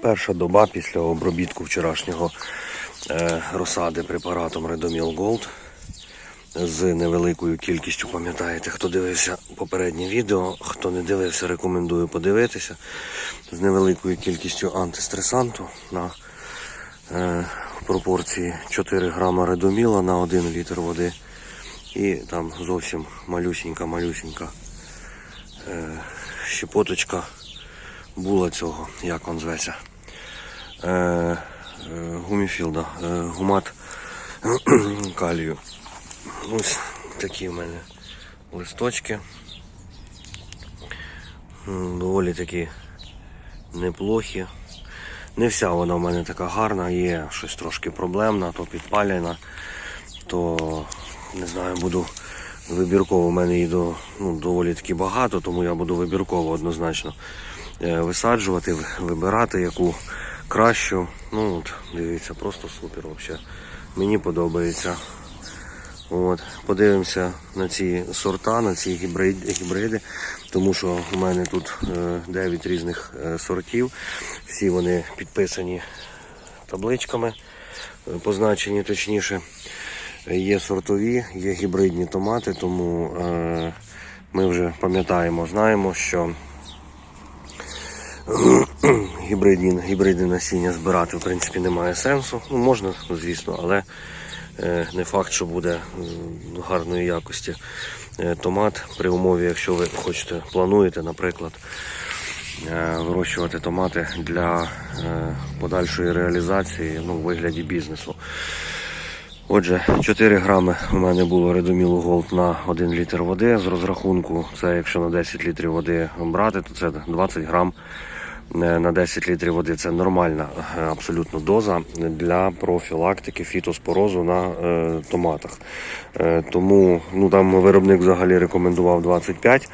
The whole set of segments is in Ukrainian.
Перша доба після обробітку вчорашнього е, розсади препаратом Redomil Gold з невеликою кількістю, пам'ятаєте, хто дивився попереднє відео, хто не дивився, рекомендую подивитися. З невеликою кількістю антистресанту на е, в пропорції 4 грама редоміла на 1 літр води. І там зовсім малюсінька-малюсінька е, щепоточка була цього, як він зветься. Е, е, гуміфілда, е, гумат калію. Ось такі в мене листочки. Доволі такі неплохі. Не вся вона в мене така гарна, є щось трошки проблемна, то підпалена, то не знаю, буду вибірково. У мене її до, ну, доволі таки багато, тому я буду вибірково однозначно висаджувати, вибирати яку кращу. Ну от, дивіться, просто супер взагалі. Мені подобається. От, подивимося на ці сорта, на ці гібриди, тому що у мене тут е, 9 різних е, сортів. Всі вони підписані табличками, е, позначені точніше. Е, Є сортові, є гібридні томати, тому е, ми вже пам'ятаємо, знаємо, що гібридні, гібридне насіння збирати в принципі немає сенсу. Ну, можна, звісно, але е, не факт, що буде гарної якості е, томат при умові, якщо ви хочете, плануєте, наприклад, е, вирощувати томати для подальшої реалізації ну, в вигляді бізнесу. Отже, 4 грами у мене було редомілу голд на 1 літр води. З розрахунку, це якщо на 10 літрів води брати, то це 20 грам на 10 літрів води. Це нормальна е, абсолютно доза для профілактики фітоспорозу на е, томатах. Е, тому ну, там виробник взагалі рекомендував 25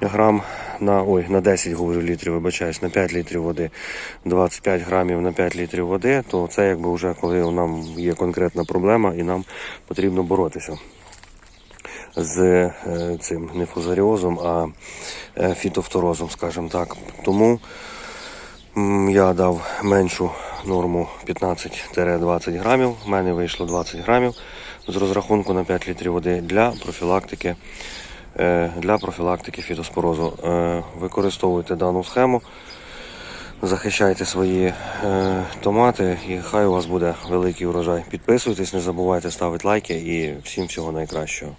грам на, ой, на 10 говорю, літрів, вибачаюсь, на 5 літрів води, 25 грамів на 5 літрів води, то це якби вже коли нам є конкретна проблема і нам потрібно боротися з е, цим не фузаріозом, а е, фітофторозом, скажімо так. Тому я дав меншу норму 15-20 грамів. У мене вийшло 20 грамів з розрахунку на 5 літрів води для профілактики е, для профілактики фітоспорозу. Е, Використовуйте дану схему, захищайте свої е, томати і хай у вас буде великий урожай. Підписуйтесь, не забувайте ставити лайки і всім всього найкращого.